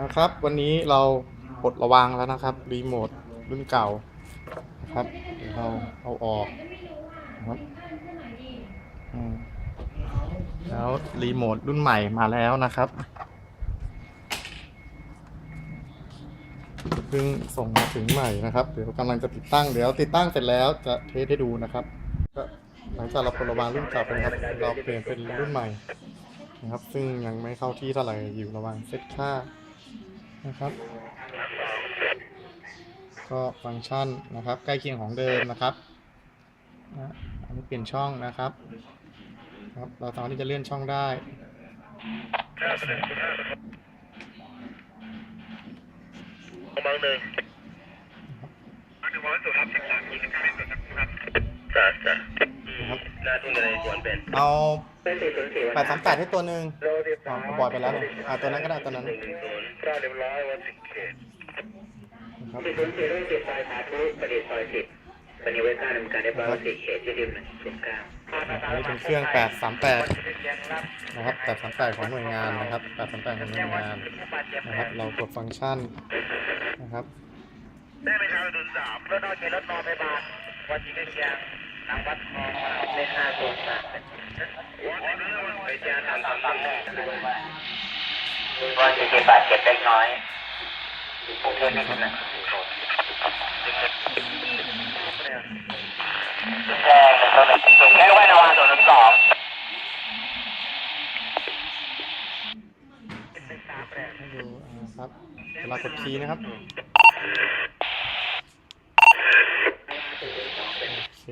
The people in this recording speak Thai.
นะครับ วันนี้เราปลดระวางแล้วนะครับ รีโมทรุ่นเก่านะครับเดี๋ยวเราเอาออกนะครับอืมแล้วรีโมทรุ่นใหม่มาแล้วนะครับเพิ่งส่งมาถึงใหม่นะครับ เดี๋ยวกำลังจะติดตั้งเดี๋ยวติดตั้งเสร็จแล้วจะเทสให้ดูนะครับ ก็หลังจากเราปลดระวางรุ่นเก่าไปนะครับ เราเปลี่ยนเป็นรุ่นใหม่นะครับ ซึ่งยังไม่เข้าที่เท่าไหร่อยู่ระหว่างเซตค่า นะครับ ก็ฟังก์ชันนะครับ ใกล้เคียงของเดิมนะครับนะอันนี้เปลี่ยนช่องนะครับครับ เราสามารถที่จะเลื่อนช่องได้บางหนึ่งบางหนึ่งวันสุดครับสิบสามยี่สิบเก้าที่สุดครับจ้าจ้านะครับ หน้าทุ่งอะไรควรเป็นเอาเป็นสี่ศูนย์สี่แปดสามแปดให้ตัวหนึ่งโลสิบสอ๋อองปล่อยไปแล้วเนี่ยอ่าตัวนั้นก็ได้ตัวนั้นหนึ่งหนึ่งศูนย์เก้าเรียบร้อยวันสิบเขตนะครับสี่ศูนย์สี่ด้วยสิบซอยสาธุประดิษฐ์ซอยสิบปณิเวศาดำเนินการเรียบร้อยวันสี่เขตที่ดิมหนึ่งศูนย์เก้าอันนี้เป็นเครื่องแปดสามแปดนะครับแปดสามแปดของหน่วยงานนะครับแปดสามแปดของหน่วยงานนะครับ เรากดฟังก์ชันนะครับ ได้ไหมครับศูนย์สามรถนอกเขตรถนอนไปบาทวันที่ใกล้เคียง ทางวัดมองได้ห้าตัวสามไปเจอทำทำทำได้ด้วยว่าว่าจะเก็บบาดเจ็บเล็กน้อยกรุงเทพนี่คุณนะแจ้งตัวหนึ่งแค่ว่านวานตัวหนึ่งสองให้ดูครับเวลากดคีย์นะครับโอเค